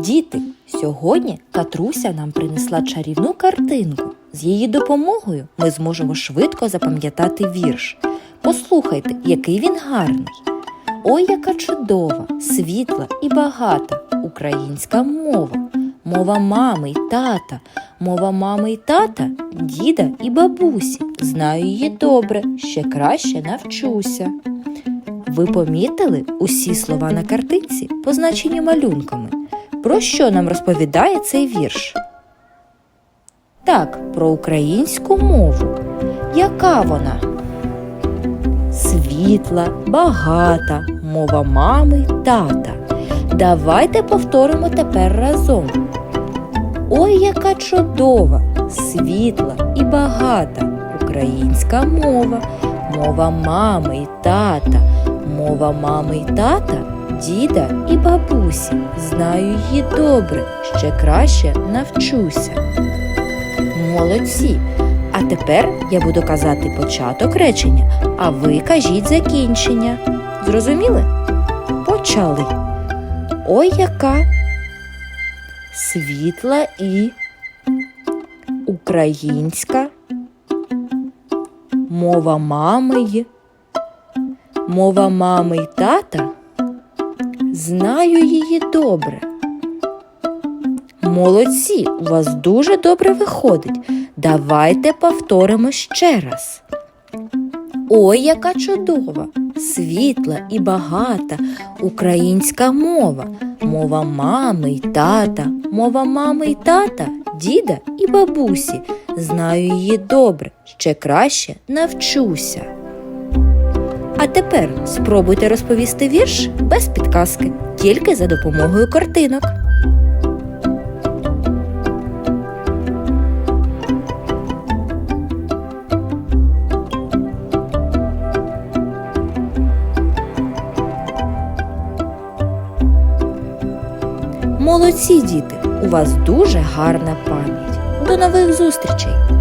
діти! Сьогодні Катруся нам принесла чарівну картинку. З її допомогою ми зможемо швидко запам'ятати вірш. Послухайте, який він гарний. Ой, яка чудова, світла і багата українська мова. Мова мами й тата, мова мами й тата, діда і бабусі. Знаю її добре, ще краще навчуся. Ви помітили усі слова на картинці, позначені малюнками? Про що нам розповідає цей вірш? Так, про українську мову. Яка вона? Світла, багата, мова мами тата. Давайте повторимо тепер разом. Ой, яка чудова, світла і багата українська мова, мова мами й тата, мова мами й тата, діда і бабусі. Знаю її добре, ще краще навчуся. Молодці! А тепер я буду казати початок речення, а ви кажіть закінчення. Зрозуміли? Почали. Ой, яка світла і українська мова мами й мова мами й тата. Знаю її добре. Молодці, у вас дуже добре виходить. Давайте повторимо ще раз. Ой, яка чудова, світла і багата українська мова, мова мами й тата, мова мами й тата, діда і бабусі. Знаю її добре, ще краще навчуся. А тепер спробуйте розповісти вірш без підказки, тільки за допомогою картинок. Молодці, діти! У вас дуже гарна пам'ять. До нових зустрічей!